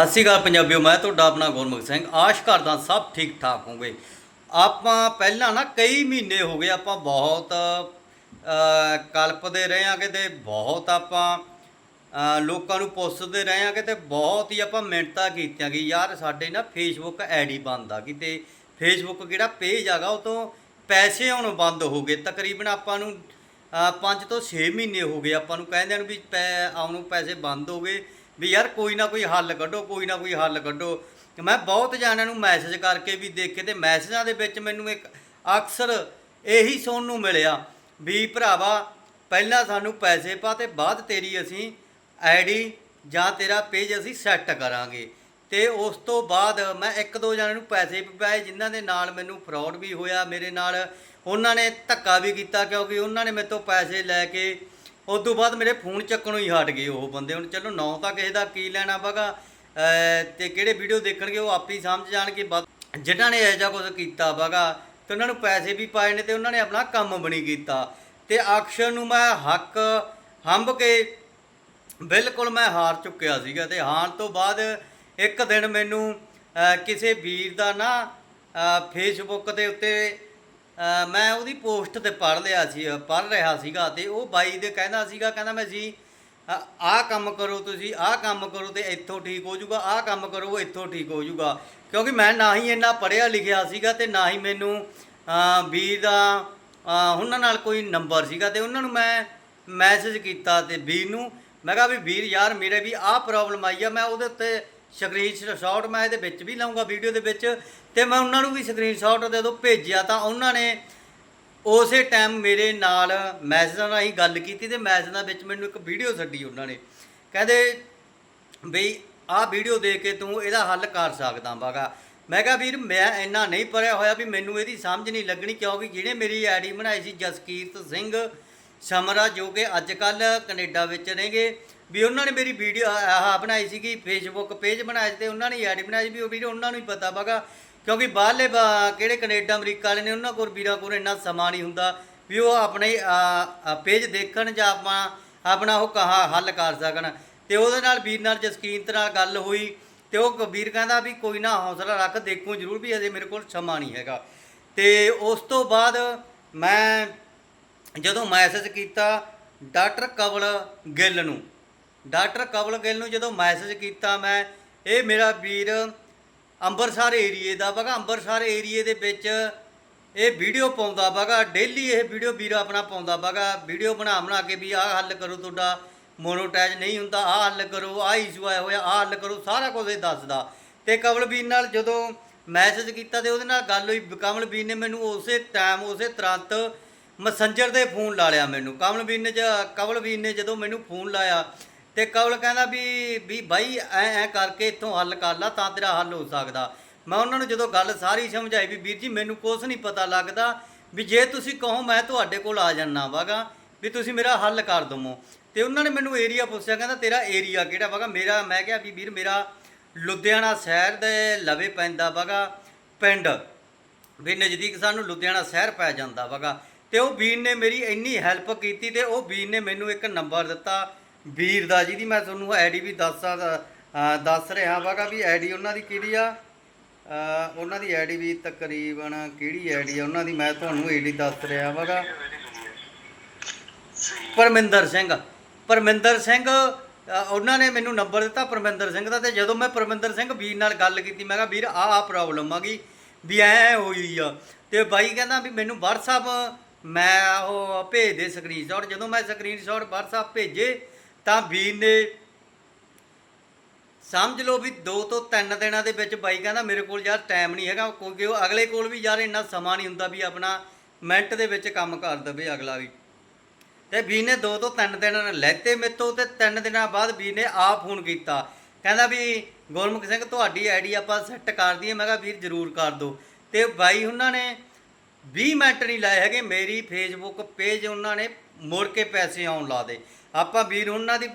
ਸਤਿ ਸ਼੍ਰੀ ਅਕਾਲ ਪੰਜਾਬੀਓ, ਮੈਂ ਤੁਹਾਡਾ ਆਪਣਾ ਗੁਰਮੁਖ ਸਿੰਘ। ਆਸ਼ ਕਰਦਾ ਸਭ ਠੀਕ ਠਾਕ ਹੋਵੇ। ਆਪਾਂ ਪਹਿਲਾਂ ਨਾ ਕਈ ਮਹੀਨੇ ਹੋ ਗਏ, ਆਪਾਂ ਬਹੁਤ ਕਲਪਦੇ ਰਹੇ ਆਂਗੇ ਤੇ ਬਹੁਤ ਆਪਾਂ ਲੋਕਾਂ ਨੂੰ ਪੁੱਛਦੇ ਰਹੇ ਆਂਗੇ ਤੇ ਬਹੁਤ ਹੀ ਆਪਾਂ ਮਿਹਨਤਾਂ ਕੀਤੀਆਂ ਕਿ ਯਾਰ ਸਾਡੇ ਨਾ ਫੇਸਬੁੱਕ ਆਈਡੀ ਬੰਦ ਆ ਕਿਤੇ ਫੇਸਬੁੱਕ ਕਿਹੜਾ ਪੇਜ ਆਗਾ ਉਹ ਤੋਂ ਪੈਸੇ ਆਉਣੋਂ ਬੰਦ ਹੋ ਗਏ। ਤਕਰੀਬਨ ਆਪਾਂ ਨੂੰ 5 ਤੋਂ 6 ਮਹੀਨੇ ਹੋ ਗਏ ਆਪਾਂ ਨੂੰ, ਕਹਿੰਦੇ ਨੂੰ ਵੀ ਪੈ, ਆਉਣੋਂ ਪੈਸੇ ਬੰਦ ਹੋ ਗਏ। ਵੀ ਯਾਰ ਕੋਈ ਨਾ ਕੋਈ ਹੱਲ ਕੱਢੋ, ਕੋਈ ਨਾ ਕੋਈ ਹੱਲ ਕੱਢੋ। ਮੈਂ ਬਹੁਤ ਜਾਣਿਆਂ ਨੂੰ ਮੈਸੇਜ ਕਰਕੇ ਵੀ ਦੇਖੇ ਤੇ ਮੈਸੇਜਾਂ ਦੇ ਵਿੱਚ ਮੈਨੂੰ ਇੱਕ ਅਕਸਰ ਇਹੀ ਸੁਣਨ ਨੂੰ ਮਿਲਿਆ ਵੀ ਭਰਾਵਾ, ਪਹਿਲਾਂ ਸਾਨੂੰ ਪੈਸੇ ਪਾ ਤੇ ਬਾਅਦ ਤੇਰੀ ਅਸੀਂ ਆਈਡੀ ਜਾਂ ਤੇਰਾ ਪੇਜ ਅਸੀਂ ਸੈੱਟ ਕਰਾਂਗੇ। ਤੇ ਉਸ ਤੋਂ ਬਾਅਦ ਮੈਂ ਇੱਕ ਦੋ ਜਣਿਆਂ ਨੂੰ ਪੈਸੇ ਪਾਏ ਜਿਨ੍ਹਾਂ ਦੇ ਨਾਲ ਮੈਨੂੰ ਫਰਾਡ ਵੀ ਹੋਇਆ ਮੇਰੇ ਨਾਲ। ਉਹਨਾਂ ਨੇ ਧੱਕਾ ਵੀ ਕੀਤਾ ਕਿਉਂਕਿ ਉਹਨਾਂ ਨੇ ਮੇਰੇ ਤੋਂ ਪੈਸੇ ਲੈ ਕੇ ਉਸ ਤੋਂ ਬਾਅਦ ਮੇਰੇ ਫੋਨ ਚੱਕਣੋਂ ਹੀ ਹਟ ਗਏ ਉਹ ਬੰਦੇ ਹੁਣ ਚਲੋ ਨੌ ਤਾਂ ਕਿਸੇ ਦਾ ਕੀ ਲੈਣਾ ਬਗਾ ਤੇ ਕਿਹੜੇ ਵੀਡੀਓ ਦੇਖਣਗੇ ਉਹ ਆਪੇ ਹੀ ਸਮਝ ਜਾਣਗੇ ਬਸ। ਜਿਨ੍ਹਾਂ ਨੇ ਇਹੋ ਜਿਹਾ ਕੁਝ ਕੀਤਾ ਬਗਾ, ਤੇ ਉਹਨਾਂ ਨੂੰ ਪੈਸੇ ਵੀ ਪਾਏ ਨੇ ਤੇ ਉਹਨਾਂ ਨੇ ਆਪਣਾ ਕੰਮ ਬਣੀ ਕੀਤਾ। ਤੇ ਅਕਸ਼ਰ ਨੂੰ ਮੈਂ ਹੱਕ ਹੰਬ ਕੇ ਬਿਲਕੁਲ ਮੈਂ ਹਾਰ ਚੁੱਕਿਆ ਸੀਗਾ ਤੇ ਹਾਰਨ ਤੋਂ ਬਾਅਦ ਇੱਕ ਦਿਨ ਮੈਨੂੰ ਕਿਸੇ ਵੀਰ ਦਾ ਨਾ ਫੇਸਬੁੱਕ ਦੇ ਉੱਤੇ ਮੈਂ ਉਹਦੀ ਪੋਸਟ ਤੇ ਪੜ੍ਹ ਲਿਆ ਸੀ ਪੜ੍ਹ ਰਿਹਾ ਸੀਗਾ ਤੇ ਉਹ ਬਾਈ ਦੇ ਕਹਿੰਦਾ ਸੀਗਾ ਕਹਿੰਦਾ ਮੈਂ ਜੀ ਆਹ ਕੰਮ ਕਰੋ ਤੁਸੀਂ ਆਹ ਕੰਮ ਕਰੋ ਤੇ ਇੱਥੋਂ ਠੀਕ ਹੋ ਜਾਊਗਾ ਆਹ ਕੰਮ ਕਰੋ ਉਹ ਇੱਥੋਂ ਠੀਕ ਹੋ ਜਾਊਗਾ। ਕਿਉਂਕਿ ਮੈਂ ਨਾ ਹੀ ਇੰਨਾ ਪੜ੍ਹਿਆ ਲਿਖਿਆ ਸੀਗਾ ਤੇ ਨਾ ਹੀ ਮੈਨੂੰ ਅਹ, ਵੀਰ ਦਾ ਉਹਨਾਂ ਨਾਲ ਕੋਈ ਨੰਬਰ ਸੀਗਾ ਤੇ ਉਹਨਾਂ ਨੂੰ ਮੈਂ ਮੈਸੇਜ ਕੀਤਾ ਤੇ ਵੀਰ ਨੂੰ ਮੈਂ ਕਿਹਾ ਵੀ ਵੀਰ ਯਾਰ ਮੇਰੇ ਵੀ ਆਹ ਪ੍ਰੋਬਲਮ ਆਈ ਆ ਮੈਂ ਉਹਦੇ ਉੱਤੇ ਸਕਰੀਨ ਸ਼ਾਟ ਮੈਂ ਇਹਦੇ ਵਿੱਚ ਵੀ ਲਾਉਂਗਾ ਵੀਡੀਓ ਦੇ ਵਿੱਚ ਤੇ ਮੈਂ ਉਹਨਾਂ ਨੂੰ ਵੀ ਸਕਰੀਨ ਸ਼ਾਟ ਜਦੋਂ ਭੇਜਿਆ ਤਾਂ ਉਹਨਾਂ ਨੇ ਉਸੇ ਟਾਈਮ ਮੇਰੇ ਨਾਲ ਮੈਸੇਜਾਂ ਰਾਹੀਂ ਗੱਲ ਕੀਤੀ ਤੇ ਮੈਸੇਜਾਂ ਵਿੱਚ ਮੈਨੂੰ ਇੱਕ ਵੀਡੀਓ ਛੱਡੀ ਉਹਨਾਂ ਨੇ। ਕਹਿੰਦੇ ਬਈ ਆਹ ਵੀਡੀਓ ਦੇਖ ਕੇ ਤੂੰ ਇਹਦਾ ਹੱਲ ਕਰ ਸਕਦਾ ਬਾਗਾ। ਮੈਂ ਕਿਹਾ ਵੀਰ ਮੈਂ ਇੰਨਾ ਨਹੀਂ ਪੜਿਆ ਹੋਇਆ ਵੀ ਮੈਨੂੰ ਇਹਦੀ ਸਮਝ ਨਹੀਂ ਲੱਗਣੀ ਕਿਉਂਕਿ ਜਿਹਨੇ ਮੇਰੀ ਆਈਡੀ ਬਣਾਈ ਸੀ ਜਸਕੀਰਤ ਸਿੰਘ ਸਮਰਾ ਜੋ ਕਿ ਅੱਜ ਕੱਲ ਕੈਨੇਡਾ ਵਿੱਚ ਨੇਗੇ। ਵੀ ਉਹਨਾਂ ਨੇ ਮੇਰੀ ਵੀਡੀਓ ਆਹ ਬਣਾਈ ਸੀਗੀ ਫੇਸਬੁੱਕ ਪੇਜ ਬਣਾਇਆ ਸੀ ਤੇ ਉਹਨਾਂ ਨੇ ਆਈਡੀ ਬਣਾਈ ਸੀ ਵੀ ਉਹ ਵੀਡੀਓ ਉਹਨਾਂ ਨੂੰ ਹੀ ਪਤਾ ਬਾਗਾ ਕਿਉਂਕਿ ਬਾਹਰਲੇ ਬਾ- ਕਿਹੜੇ ਕੈਨੇਡਾ, ਅਮਰੀਕਾ ਵਾਲੇ ਨੇ ਉਹਨਾਂ ਕੋਲ ਵੀਰਾਂ ਕੋਲ ਇੰਨਾ ਸਮਾਂ ਨਹੀਂ ਹੁੰਦਾ ਵੀ ਉਹ ਆਪਣੇ ਪੇਜ ਦੇਖਣ ਜਾਂ ਆਪਾਂ ਆਪਣਾ ਉਹ ਕਹਾ ਹੱਲ ਕਰ ਸਕਣ। ਤੇ ਉਹਦੇ ਨਾਲ ਵੀਰ ਨਾਲ ਜਸਕੀਨਤ ਨਾਲ ਗੱਲ ਹੋਈ ਤੇ ਉਹ ਵੀਰ ਕਹਿੰਦਾ ਵੀ ਕੋਈ ਨਾ ਹੌਸਲਾ ਰੱਖ, ਦੇਖੂ ਜ਼ਰੂਰ ਵੀ ਅਜੇ ਮੇਰੇ ਕੋਲ ਸਮਾਂ ਨਹੀਂ ਹੈਗਾ। ਤੇ ਉਸ ਤੋਂ ਬਾਅਦ ਮੈਂ ਜਦੋਂ ਮੈਸੇਜ ਕੀਤਾ ਡਾਕਟਰ ਕਵਲ ਗਿੱਲ ਨੂੰ ਡਾਕਟਰ ਕਵਲ ਗਿੱਲ ਨੂੰ ਜਦੋਂ ਮੈਸੇਜ ਕੀਤਾ ਮੈਂ, ਇਹ ਮੇਰਾ ਵੀਰ ਅੰਮ੍ਰਿਤਸਰ ਏਰੀਏ ਦਾ ਵਗਾ ਅੰਮ੍ਰਿਤਸਰ ਏਰੀਏ ਦੇ ਵਿੱਚ ਇਹ ਵੀਡੀਓ ਪਾਉਂਦਾ ਵਗਾ, ਡੇਲੀ ਇਹ ਵੀਡੀਓ ਵੀਰ ਆਪਣਾ ਪਾਉਂਦਾ ਵਗਾ, ਵੀਡੀਓ ਬਣਾ ਬਣਾ ਕੇ ਵੀ ਆਹ ਹੱਲ ਕਰੋ ਤੁਹਾਡਾ, ਮੋਨੋਟਾਈਜ਼ ਨਹੀਂ ਹੁੰਦਾ, ਆਹ ਹੱਲ ਕਰੋ, ਆਹ ਇਸ਼ੂ ਆਇਆ ਹੋਇਆ, ਆਹ ਹੱਲ ਕਰੋ, ਸਾਰਾ ਕੁਝ ਇਹ ਦੱਸਦਾ। ਤੇ ਕਵਲ ਵੀਰ ਨਾਲ ਜਦੋਂ ਮੈਸੇਜ ਕੀਤਾ ਤੇ ਉਹਦੇ ਨਾਲ ਗੱਲ ਹੋਈ ਕਮਲ ਵੀਰ ਨੇ ਮੈਨੂੰ ਉਸੇ ਟਾਈਮ ਉਸੇ ਤੁਰੰਤ ਮੈਸੇਂਜਰ ਦੇ ਫੋਨ ਲਾ ਲਿਆ ਮੈਨੂੰ। ਕਮਲ ਵੀਰ ਨੇ ਜ- ਕਵਲ ਵੀਰ ਨੇ ਜਦੋਂ ਮੈਨੂੰ ਫੋਨ ਲਾਇਆ ਤੇ ਕਵਲ ਕਹਿੰਦਾ ਵੀ ਵੀ ਬਾਈ, ਐ ਐ ਕਰਕੇ ਇੱਥੋਂ ਹੱਲ ਕਰ ਲਾ, ਤਾਂ ਤੇਰਾ ਹੱਲ ਹੋ ਸਕਦਾ। ਮੈਂ ਉਹਨਾਂ ਨੂੰ ਜਦੋਂ ਗੱਲ ਸਾਰੀ ਸਮਝਾਈ ਵੀ ਵੀਰ ਜੀ, ਮੈਨੂੰ ਕੁਝ ਨਹੀਂ ਪਤਾ ਲੱਗਦਾ ਵੀ ਜੇ ਤੁਸੀਂ ਕਹੋ ਮੈਂ ਤੁਹਾਡੇ ਕੋਲ ਆ ਜਾਣਾ ਵਾਗਾ, ਵੀ ਤੁਸੀਂ ਮੇਰਾ ਹੱਲ ਕਰ ਦਵੋ। ਤੇ ਉਹਨਾਂ ਨੇ ਮੈਨੂੰ ਏਰੀਆ ਪੁੱਛਿਆ, ਕਹਿੰਦਾ ਤੇਰਾ ਏਰੀਆ ਕਿਹੜਾ ਵਾਗਾ? ਮੇਰਾ, ਮੈਂ ਕਿਹਾ ਵੀ ਵੀਰ, ਮੇਰਾ ਲੁਧਿਆਣਾ ਸ਼ਹਿਰ ਦੇ ਲਵੇ ਪੈਂਦਾ ਵਾਗਾ, ਪਿੰਡ। ਵੀ ਨਜ਼ਦੀਕ ਸਾਨੂੰ ਲੁਧਿਆਣਾ ਸ਼ਹਿਰ ਪੈ ਜਾਂਦਾ ਵਗਾ। ਤੇ ਉਹ ਵੀਰ ਨੇ ਮੇਰੀ ਇੰਨੀ ਹੈਲਪ ਕੀਤੀ ਤੇ ਉਹ ਵੀਰ ਨੇ ਮੈਨੂੰ ਇੱਕ ਨੰਬਰ ਦਿੱਤਾ। ਵੀਰ ਦਾ ਜਿਹਦੀ ਮੈਂ ਤੁਹਾਨੂੰ ਆਈਡੀ ਵੀ ਦੱਸਾਂ ਸਕਦਾ ਦੱਸ ਰਿਹਾ ਵਗਾ ਵੀ ਆਈਡੀ ਉਹਨਾਂ ਦੀ ਕਿਹੜੀ ਆ? ਉਹਨਾਂ ਦੀ ਆਈਡੀ ਵੀ ਤਕਰੀਬਨ ਕਿਹੜੀ ਆਈਡੀ ਆ? ਉਹਨਾਂ ਦੀ ਮੈਂ ਤੁਹਾਨੂੰ ਆਈਡੀ ਦੱਸ ਰਿਹਾ ਵਗਾ। ਪਰਮਿੰਦਰ ਸਿੰਘ। ਪਰਮਿੰਦਰ ਸਿੰਘ ਉਹਨਾਂ ਨੇ ਮੈਨੂੰ ਨੰਬਰ ਦਿੱਤਾ ਪਰਮਿੰਦਰ ਸਿੰਘ ਦਾ ਤੇ ਜਦੋਂ ਮੈਂ ਪਰਮਿੰਦਰ ਸਿੰਘ ਵੀਰ ਨਾਲ ਗੱਲ ਕੀਤੀ, ਮੈਂ ਕਿਹਾ, ਵੀਰ, ਆਹ ਆਹ ਪ੍ਰੋਬਲਮ ਆ ਗਈ ਵੀ ਐ ਹੋਈ ਆ। ਤੇ ਬਾਈ ਕਹਿੰਦਾ ਵੀ ਮੈਨੂੰ WhatsApp ਮੈਂ ਉਹ ਭੇਜ ਦੇ ਸਕਰੀਨਸ਼ਾਟ ਜਦੋਂ ਮੈਂ ਸਕਰੀਨਸ਼ਾਟ WhatsApp ਭੇਜੇ ਤਾਂ ਵੀਰ ਨੇ ਸਮਝ ਲਓ ਵੀ 2 ਤੋਂ 3 ਦਿਨਾਂ ਦੇ ਵਿੱਚ ਬਾਈ ਕਹਿੰਦਾ ਮੇਰੇ ਕੋਲ ਯਾਰ ਟਾਈਮ ਨਹੀਂ ਹੈਗਾ, ਕਿਉਂਕਿ ਉਹ ਅਗਲੇ ਕੋਲ ਵੀ ਯਾਰ ਇੰਨਾ ਸਮਾਂ ਨਹੀਂ ਹੁੰਦਾ ਵੀ ਆਪਣਾ ਮਿੰਟ ਦੇ ਵਿੱਚ ਕੰਮ ਕਰ ਦਵੇ ਅਗਲਾ ਵੀ। ਤੇ ਵੀਰ ਨੇ ਦੋ ਤੋਂ ਤਿੰਨ ਦਿਨ ਲੈਤੇ ਮੇਤੋਂ ਤੇ ਤਿੰਨ ਦਿਨਾਂ ਬਾਅਦ ਵੀਰ ਨੇ ਆਪ ਫੋਨ ਕੀਤਾ। ਕਹਿੰਦਾ ਵੀ ਗੁਰਮੁਖ ਸਿੰਘ, ਤੁਹਾਡੀ ਆਈਡੀ ਆਪਾਂ ਸੈੱਟ ਕਰ ਦਈਏ। ਮੈਂ ਕਿਹਾ ਵੀਰ ਜ਼ਰੂਰ ਕਰ ਦਿਓ। ਤੇ ਬਾਈ ਉਹਨਾਂ ਨੇ 20 ਮਿੰਟ ਨਹੀਂ ਲਾਏ ਹੈਗੇ। ਮੇਰੀ ਫੇਸਬੁੱਕ ਪੇਜ ਉਹਨਾਂ ਨੇ ਮੁੜ ਕੇ ਪੈਸੇ ਆਉਣ ਲਾ ਦੇ। ਆਪਾਂ ਵੀਰ ਉਹਨਾਂ ਦੀ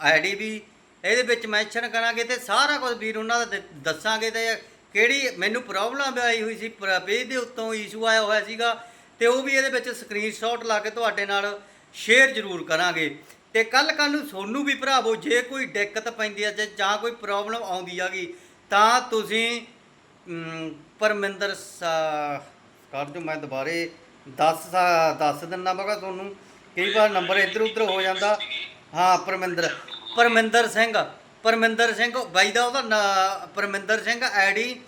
ਆਈਡੀ ਵੀ ਇਹਦੇ ਵਿੱਚ ਮੈਂਸ਼ਨ ਕਰਾਂਗੇ ਤੇ ਸਾਰਾ ਕੁਝ ਵੀਰ ਉਹਨਾਂ ਦਾ ਦ- ਦੱਸਾਂਗੇ ਤੇ ਕਿਹੜੀ ਮੈਨੂੰ ਪ੍ਰੋਬਲਮ ਆਈ ਹੋਈ ਸੀ ਪੇਜ ਦੇ ਉੱਤੋਂ ਇਸ਼ੂ ਆਇਆ ਹੋਇਆ ਸੀਗਾ ਤੇ ਉਹ ਵੀ ਇਹਦੇ ਵਿੱਚ ਸਕਰੀਨਸ਼ਾਟ ਲਾ ਕੇ ਤੁਹਾਡੇ ਨਾਲ ਸ਼ੇਅਰ ਜ਼ਰੂਰ ਕਰਾਂਗੇ। ਤੇ ਕੱਲ ਕੱਲ ਨੂੰ ਸੋਨੂੰ ਵੀ ਭਰਾਵੋ, ਜੇ ਕੋਈ ਦਿੱਕਤ ਪੈਂਦੀ ਹੈ ਜਾਂ- ਜਾਂ ਕੋਈ ਪ੍ਰੋਬਲਮ ਆਉਂਦੀ ਹੈਗੀ, ਤਾਂ ਤੁਸੀਂ ਪਰਮਿੰਦਰ ਸਾ- ਕਰ ਜੋ ਮੈਂ ਦੁਬਾਰੇ ਦੱਸ ਸਾ- ਦੱਸ ਦਿੰਦਾ ਮਗਾ ਤੁਹਾਨੂੰ। ਕਈ ਵਾਰ ਨੰਬਰ ਇੱਧਰ ਉੱਧਰ ਹੋ ਜਾਂਦਾ। ਹਾਂ, ਪਰਮਿੰਦਰ। ਪਰਮਿੰਦਰ ਸਿੰਘ ਪਰਮਿੰਦਰ ਸਿੰਘ ਬਾਈ ਦਾ ਉਹਦਾ ਨਾਂ- ਪਰਮਿੰਦਰ ਸਿੰਘ ਆਈਡੀ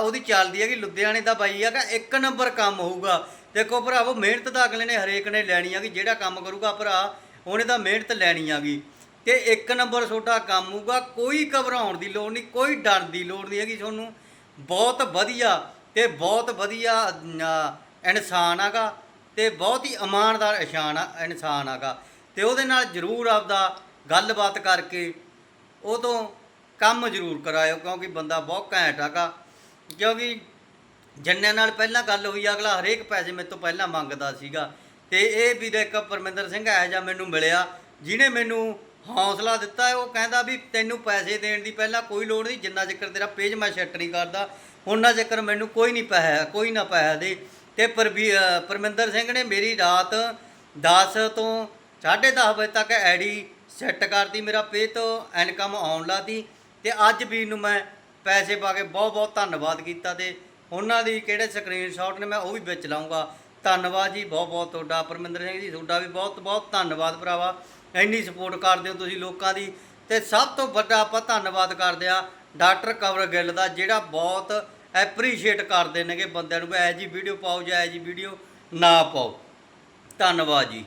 ਉਹਦੀ ਚੱਲਦੀ ਹੈਗੀ ਲੁਧਿਆਣੇ ਦਾ ਬਾਈ ਹੈਗਾ, ਇੱਕ ਨੰਬਰ ਕੰਮ ਹੋਊਗਾ। ਦੇਖੋ ਭਰਾਵੋ, ਮਿਹਨਤ ਤਾਂ ਅਗਲੇ ਨੇ ਹਰੇਕ ਨੇ ਲੈਣੀ ਹੈਗੀ, ਜਿਹੜਾ ਕੰਮ ਕਰੂਗਾ ਭਰਾ, ਉਹਨੇ ਤਾਂ ਮਿਹਨਤ ਲੈਣੀ ਹੈਗੀ। ਤੇ ਇੱਕ ਨੰਬਰ ਤੁਹਾਡਾ ਕੰਮ ਹੋਊਗਾ, ਕੋਈ ਘਬਰਾਉਣ ਦੀ ਲੋੜ ਨਹੀਂ, ਕੋਈ ਡਰਨ ਦੀ ਲੋੜ ਨਹੀਂ ਹੈਗੀ ਤੁਹਾਨੂੰ। ਬਹੁਤ ਵਧੀਆ, ਤੇ ਬਹੁਤ ਵਧੀਆ ਇਨਸਾਨ ਹੈਗਾ। ਤੇ ਬਹੁਤ ਹੀ ਇਮਾਨਦਾਰ ਇਨਸਾਨ ਆ, ਇਨਸਾਨ ਹੈਗਾ। ਤੇ ਉਹਦੇ ਨਾਲ ਜ਼ਰੂਰ ਆਪਦਾ ਗੱਲਬਾਤ ਕਰਕੇ ਉਹ ਤੋਂ ਕੰਮ ਜ਼ਰੂਰ ਕਰਾਇਓ, ਕਿਉਂਕਿ ਬੰਦਾ ਬਹੁਤ ਘੈਂਟ ਹੈਗਾ। ਕਿਉਂਕਿ ਜੰਨਿਆਂ ਨਾਲ ਪਹਿਲਾਂ ਗੱਲ ਹੋਈ, ਅਗਲਾ ਹਰੇਕ ਪੈਸੇ ਮੇਰੇ ਤੋਂ ਪਹਿਲਾਂ ਮੰਗਦਾ ਸੀਗਾ। ਤੇ ਇਹ ਵੀਰ ਇੱਕ ਪਰਮਿੰਦਰ ਸਿੰਘ ਇਹੋ ਜਿਹਾ ਮੈਨੂੰ ਮਿਲਿਆ, ਜਿਹਨੇ ਮੈਨੂੰ ਹੌਸਲਾ ਦਿੱਤਾ, ਉਹ ਕਹਿੰਦਾ ਵੀ ਤੈਨੂੰ ਪੈਸੇ ਦੇਣ ਦੀ ਪਹਿਲਾਂ ਕੋਈ ਲੋੜ ਨਹੀਂ, ਜਿੰਨਾ ਚਿਰ ਤੇਰਾ ਪੇਜ ਮੈਂ ਸੈੱਟ ਨਹੀਂ ਕਰਦਾ, ਉਹਨਾਂ ਚਿਰ ਮੈਨੂੰ ਕੋਈ ਨਹੀਂ ਪੈਸਾ, ਕੋਈ ਨਾ ਪੈਸਾ ਦੇ। ਤੇ ਪਰਵੀ ਪਰਮਿੰਦਰ ਸਿੰਘ ਨੇ ਮੇਰੀ ਰਾਤ 10 ਤੋਂ 10:30 ਵਜੇ ਤੱਕ ਐਡੀ ਸੈੱਟ ਕਰਤੀ, ਮੇਰਾ ਪੇ ਤੋਂ ਇਨਕਮ ਆਉਣ ਲਾਤੀ ਤੇ ਅੱਜ ਵੀ ਨੂੰ ਮੈਂ ਪੈਸੇ ਪਾ ਕੇ ਬਹੁਤ ਬਹੁਤ ਧੰਨਵਾਦ ਕੀਤਾ ਤੇ ਉਹਨਾਂ ਦੀ ਕਿਹੜੇ ਸਕਰੀਨਸ਼ਾਟ ਨੇ ਮੈਂ ਉਹ ਵੀ ਵਿੱਚ ਲਾਉਂਗਾ ਧੰਨਵਾਦ ਜੀ, ਬਹੁਤ ਬਹੁਤ ਤੁਹਾਡਾ, ਪਰਮਿੰਦਰ ਸਿੰਘ ਜੀ, ਤੁਹਾਡਾ ਵੀ ਬਹੁਤ ਬਹੁਤ ਧੰਨਵਾਦ ਭਰਾਵਾ। ਇੰਨੀ ਸਪੋਰਟ ਕਰਦੇ ਹੋ ਤੁਸੀਂ ਲੋਕਾਂ ਦੀ ਤੇ ਸਭ ਤੋਂ ਵੱਡਾ ਆਪਾਂ ਧੰਨਵਾਦ ਕਰਦੇ ਆ ਡਾਕਟਰ ਕਵਰ ਗਿੱਲ ਦਾ, ਜਿਹੜਾ ਬਹੁਤ ਐਪਰੀਸ਼ੀਏਟ ਕਰਦੇ ਨੇਗੇ ਬੰਦਿਆਂ ਨੂੰ ਵੀ ਇਹ ਜੀ ਵੀਡੀਓ ਪਾਓ ਜਾਂ ਇਹ ਜੀ ਵੀਡੀਓ ਨਾ ਪਾਓ। ਧੰਨਵਾਦ ਜੀ।